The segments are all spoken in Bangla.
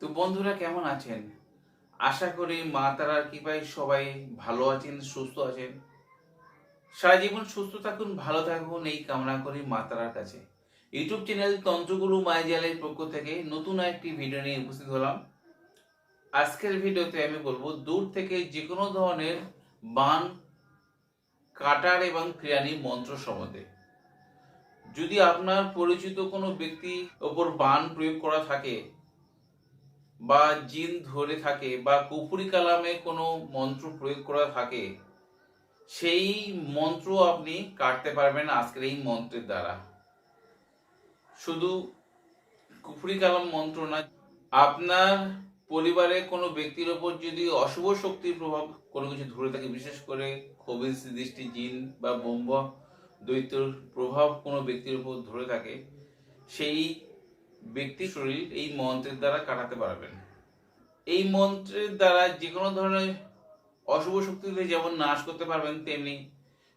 তো বন্ধুরা, কেমন আছেন? আশা করি মা তারার কৃপায় সবাই ভালো আছেন, সুস্থ আছেন। সারা জীবন সুস্থ থাকুন, ভালো থাকুন, এই কামনা করি মা তারার কাছে। ইউটিউব চ্যানেল তন্ত্রগুরু মায়াজালের পক্ষ থেকে নতুন একটি ভিডিও নিয়ে উপস্থিত হলাম। আজকের ভিডিওতে আমি বলব, দূর থেকে যে কোনো ধরনের বান, কাটার এবং ক্রিয়ানি মন্ত্র সম্বন্ধে। যদি আপনার পরিচিত কোনো ব্যক্তি ওপর বান প্রয়োগ করা থাকে বা জিন ধরে থাকে বা কুপুরি কালামে কোনো মন্ত্র প্রয়োগ করা থাকে, সেই মন্ত্র আপনি কাটতে পারবেন আজকের এই মন্ত্রের দ্বারা। শুধু কুফরি কালাম মন্ত্র না আপনার পরিবারে কোনো ব্যক্তির ওপর যদি অশুভ শক্তির প্রভাব কোনো কিছু ধরে থাকে, বিশেষ করে খবিজ দৃষ্টি, জিন বা বোম্ব দৈত্যর প্রভাব কোনো ব্যক্তির উপর ধরে থাকে, সেই ব্যক্তি শরীর এই মন্ত্রের দ্বারা কাটাতে পারবেন। এই মন্ত্রের দ্বারা যে কোনো ধরনের অশুভ শক্তিকে যেমন নাশ করতে পারবেন, তেমনি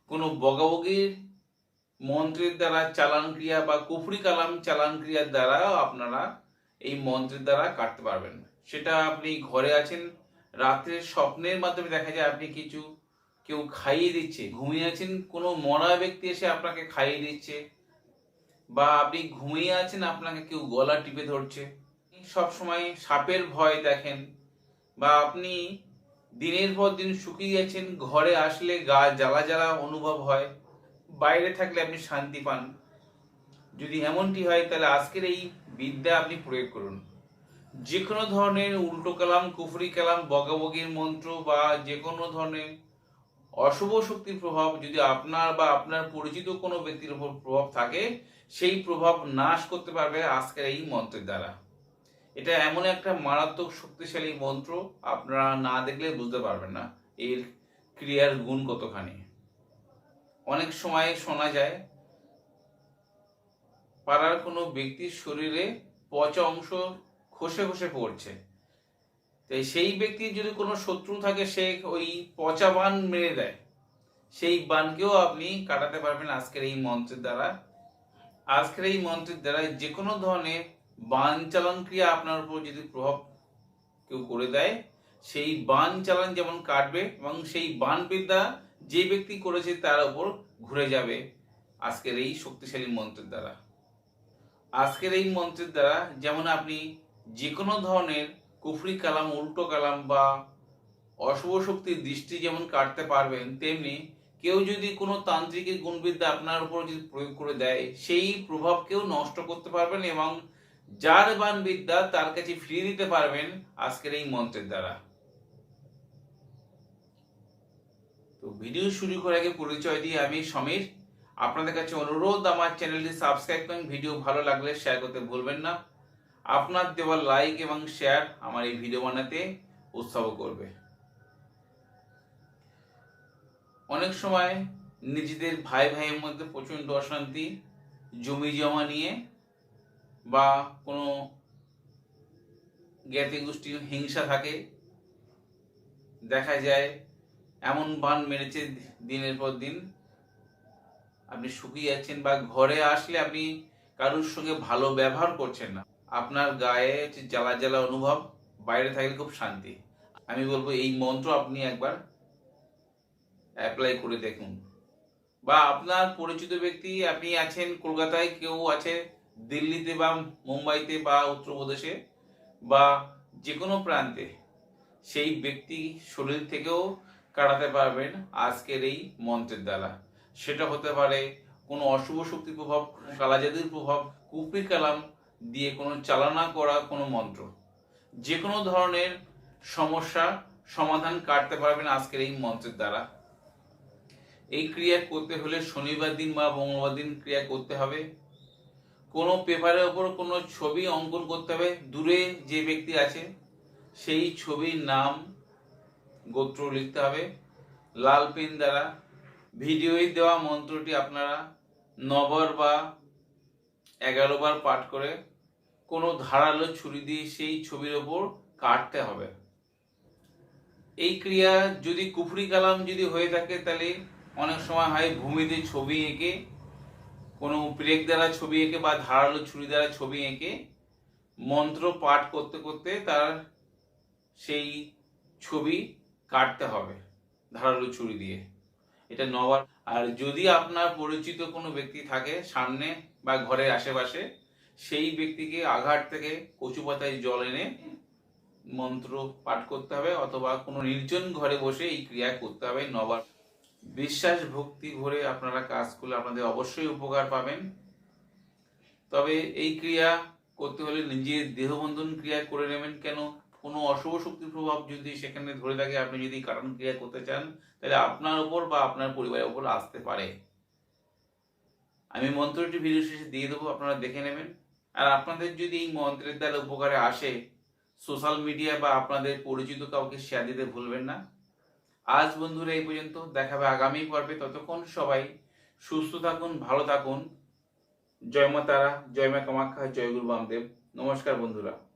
কোনো বগাবগির মন্ত্রের দ্বারা চালান ক্রিয়া বা কুফরি কালাম চালান ক্রিয়ার দ্বারা আপনারা এই মন্ত্রের দ্বারা কাটতে পারবেন। সেটা আপনি ঘরে আছেন, রাত্রে স্বপ্নের মাধ্যমে দেখা যায় আপনি কিছু কেউ খাইয়ে দিচ্ছে, ঘুমিয়ে আছেন, কোনো মরা ব্যক্তি এসে আপনাকে খাইয়ে দিচ্ছে বা আপনি ঘুমিয়ে আছেন, আপনাকে কেউ গলা টিপে ধরছে। সব সময় সাপের ভয় দেখেন। বা আপনি দিনের পর দিন শুকিয়ে গেছেন, ঘরে আসলে গা জ্বালা জ্বালা অনুভব হয়, বাইরে থাকলে আপনি শান্তি পান। যদি এমনটি হয়, তাহলে আজকের এই বিদ্যা আপনি প্রয়োগ করুন। যে কোনো ধরনের উল্টো কালাম, কুফরি কালাম বগাবগির মন্ত্র বা যে কোনো ধরনের অশুভ শক্তির প্রভাব যদি আপনার বা আপনার পরিচিত কোনো ব্যক্তির উপর প্রভাব থাকে সেই প্রভাব নাশ করতে পারবে আজকের এই মন্ত্রের দ্বারা। এটা এমন একটা মারাত্মক শক্তিশালী মন্ত্র, আপনারা না দেখলে বুঝতে পারবেন না এর ক্রিয়ার গুণ কতখানি। অনেক সময় শোনা যায়, পাড়ার কোনো ব্যক্তির শরীরে পচা অংশ খসে খসে পড়ছে। তাই সেই ব্যক্তির যদি কোনো শত্রু থাকে, সে ওই পচা বান মেরে দেয়। সেই বানকেও আপনি কাটাতে পারবেন আজকের এই মন্ত্রের দ্বারা। আজকের এই মন্ত্রের দ্বারা যে কোনো ধরনের বান চালন ক্রিয়া আপনার উপর যদি প্রভাব কেউ করে দেয়, সেই বান চালান যেমন কাটবে এবং সেই বান বিদ্যা যে ব্যক্তি করেছে তার উপর ঘুরে যাবে আজকের এই শক্তিশালী মন্ত্রের দ্বারা। আজকের এই মন্ত্রের দ্বারা যেমন আপনি যে কোনো ধরনের কুফরি কালাম, উল্টো কালাম বা অশুভ শক্তির দৃষ্টি যেমন কাটতে পারবেন, তেমনি কেউ যদি কোনো তান্ত্রিকের গুণবিদ্যা আপনার উপর যদি প্রয়োগ করে দেয়, সেই প্রভাবকেও নষ্ট করতে পারবেন এবং যার বান বিদ্যা তার কাছে ফিরিয়ে দিতে পারবেন আজকের এই মন্ত্রের দ্বারা। তো ভিডিও শুরু করার আগে পরিচয় দিয়ে আমি সমীর। আপনাদের কাছে অনুরোধ, আমার চ্যানেলটি সাবস্ক্রাইব করুন, ভিডিও ভালো লাগলে শেয়ার করতে ভুলবেন না। আপনার দেওয়া লাইক এবং শেয়ার আমার এই ভিডিও বানাতে উৎসাহ করবে। অনেক সময় নিজেদের ভাই ভাইয়ের মধ্যে প্রচণ্ড অশান্তি, জমি জমা নিয়ে বা কোনো জ্ঞাতি গোষ্ঠীর হিংসা থাকে। দেখা যায় এমন বান মেরেছে দিনের পর দিন। আপনি শুকিয়ে যাচ্ছেন বা ঘরে আসলে আপনি কারোর সঙ্গে ভালো ব্যবহার করছেন না। আপনার গায়ে জ্বালা জ্বালা অনুভব, বাইরে থাকলে খুব শান্তি। আমি বলব এই মন্ত্র আপনি একবার অ্যাপ্লাই করে দেখুন। বা আপনার পরিচিত ব্যক্তি, আপনি আছেন কলকাতায়, কেউ আছে দিল্লিতে বা মুম্বাইতে বা উত্তরপ্রদেশে বা যে কোনো প্রান্তে, সেই ব্যক্তি শরীর থেকেও কাটাতে পারবেন আজকের এই মন্ত্রের দ্বারা। সেটা হতে পারে কোনো অশুভ শক্তির প্রভাব, কালাজাদির প্রভাব কুপি কালাম দিয়ে কোনো চালনা করা কোনো মন্ত্র। যে কোনো ধরনের সমস্যা সমাধান কাটতে পারবেন আজকের এই মন্ত্রের দ্বারা। এই ক্রিয়া করতে হলে শনিবার দিন বা মঙ্গলবার দিন ক্রিয়া করতে হবে। কোনো পেপারের ওপর কোনো ছবি অঙ্কন করতে হবে। দূরে যে ব্যক্তি আছে, সেই ছবির নাম গোত্র লিখতে হবে। লাল পেন দ্বারা ভিডিওয় দেওয়া মন্ত্রটি আপনারা নবার বা এগারো বার পাঠ করে কোনো ধারালো ছুরি দিয়ে সেই ছবির ওপর কাটতে হবে। এই ক্রিয়া যদি কুফরি কালাম যদি হয়ে থাকে, তাহলে অনেক সময় হয় ভূমিতে ছবি এঁকে, কোনো ব্রেক দ্বারা ছবি এঁকে বা ধারালো ছুরি দ্বারা ছবি এঁকে মন্ত্র পাঠ করতে করতে তার সেই ছবি কাটতে হবে, ধারালো ছুরি দিয়ে। এটা নবার। আর যদি আপনার পরিচিত কোনো ব্যক্তি থাকে সামনে বা ঘরের আশেপাশে, সেই ব্যক্তিকে আঘাত থেকে কচু পাতায় জল এনে মন্ত্র পাঠ করতে হবে অথবা কোনো নির্জন ঘরে বসে এই ক্রিয়া করতে হবে নবার। বিশ্বাস ভক্তি ভরে আপনারা কাজ করলে আপনাদের অবশ্যই উপকার পাবেন। তবে এই ক্রিয়া করতে হলে নিজের দেহবন্ধন ক্রিয়া করে নেবেন কেন? কোনো অশুভ শক্তির প্রভাব যদি সেখানে ধরে থাকে, আপনি যদি কারণ ক্রিয়া করতে চান, তাহলে আপনার উপর বা আপনার পরিবারের উপর আসতে পারে। আমি মন্ত্রটি ভিডিও শেষে দিয়ে দেবো, আপনারা দেখে নেবেন। আর আপনাদের যদি এই মন্ত্রের দ্বারা উপকারে আসে, সোশ্যাল মিডিয়া বা আপনাদের পরিচিত কাউকে শেয়ার দিতে ভুলবেন না। আজ বন্ধুরা এই পর্যন্ত, দেখাবে আগামী পর্বে। ততক্ষণ সবাই সুস্থ থাকুন, ভালো থাকুন। জয় মা তারা জয় মা কামাখ্যা, জয় গুরু বামদেব। নমস্কার বন্ধুরা।